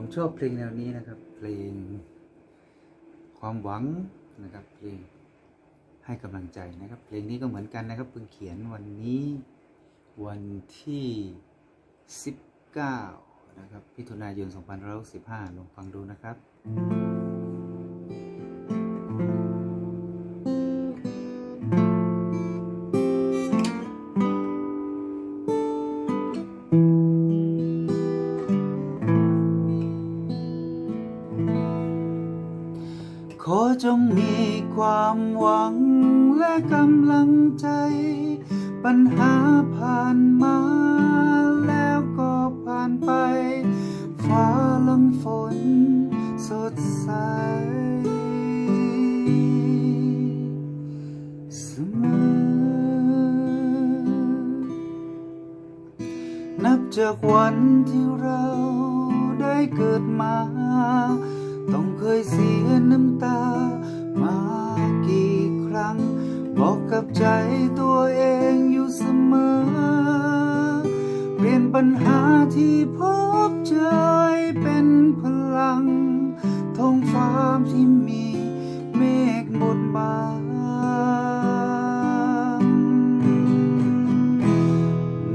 ผมชอบเพลงแนวนี้นะครับ เพลงความหวังนะครับ เพลงให้กำลังใจนะครับ เพลงนี้ก็เหมือนกันนะครับเพิ่งเขียนวันนี้วันที่ 19 นะครับพิถุนายน 2565ลองฟังดูนะครับ ขอจงมีความหวังและกำลังใจ ปัญหาผ่านมาแล้วก็ผ่านไป ฟ้าลังฝนสดใสเสมอ นับจากวันที่เราได้เกิดมา ปัญหาที่พบเจอเป็นพลังท้องฟ้าที่มีเมฆบดบัง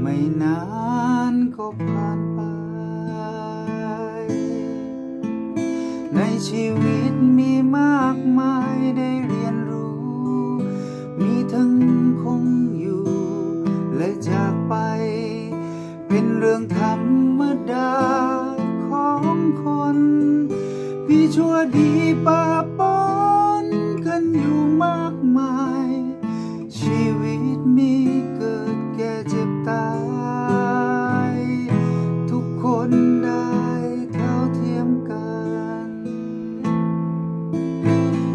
ไม่นานก็ผ่านไป ในชีวิต พี่ชั่วดีปะปนกันอยู่มากมาย ชีวิตมีเกิดแก่เจ็บตาย ทุกคนได้เท่าเทียมกัน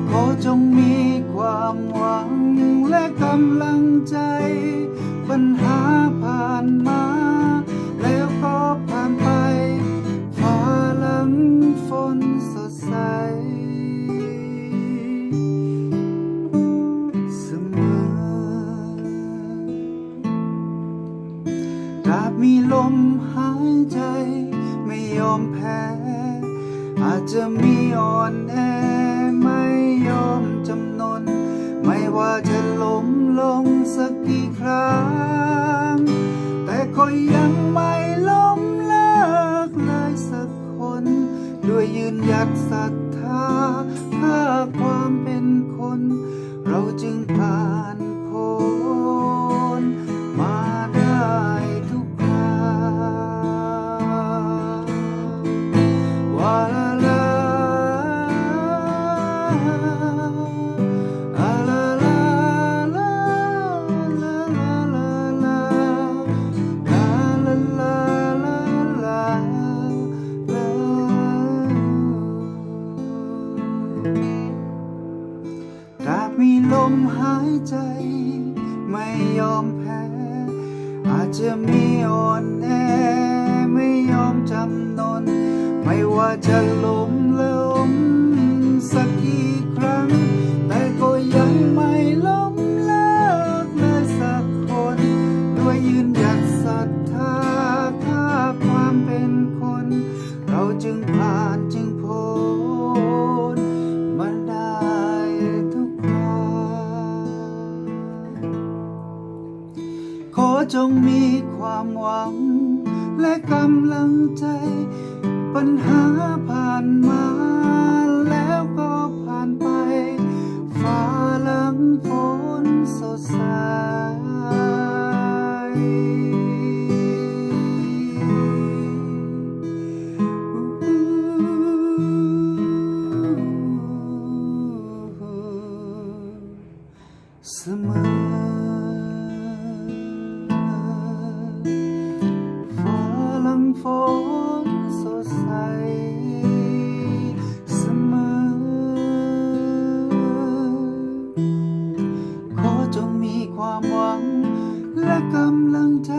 ขอจงมีความหวังและกำลังใจ ปัญหาผ่านมา ยอมแพ้ อาจจะมีอ่อนแอไม่ยอมจำนน ไม่ว่าจะล้มลงสักกี่ครั้ง แต่ก็ยังไม่ล้มเลิกเลยสักคน ด้วยยืนหยัดศรัทธาเพื่อความเป็นคน เราจึงผ่าน มีลมหายใจ ไม่ยอมแพ้ อาจจะมีอ่อนแอไม่ยอมจำนน ไม่ว่าจะล้มล้มสักกี่ครั้ง แต่ก็ยังไม่ล้มเลิกเลยสักคน ด้วยยืนหยัดศรัทธาค่าความเป็นคน เราจึงผ่านจึงพ้นมาได้ทุกคราขอจงมีความหวังและกำลังใจ ปัญหาผ่านมา ความหวัง และกำลังใจ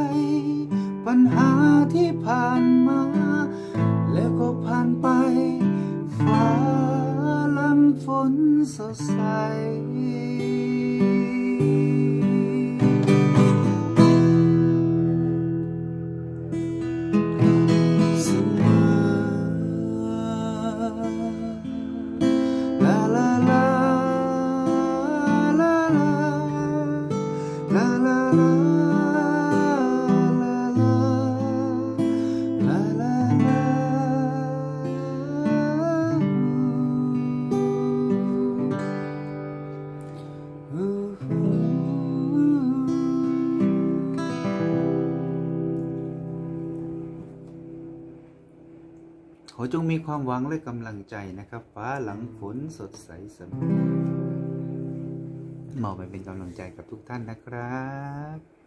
ปัญหาที่ผ่านมา แล้วก็ผ่านไป ฟ้าลำฝนสดใส จงมีความหวังและกำลังใจนะครับ ฟ้าหลังฝนสดใสเสมอมอบไปเป็นกำลังใจกับทุกท่านนะครับ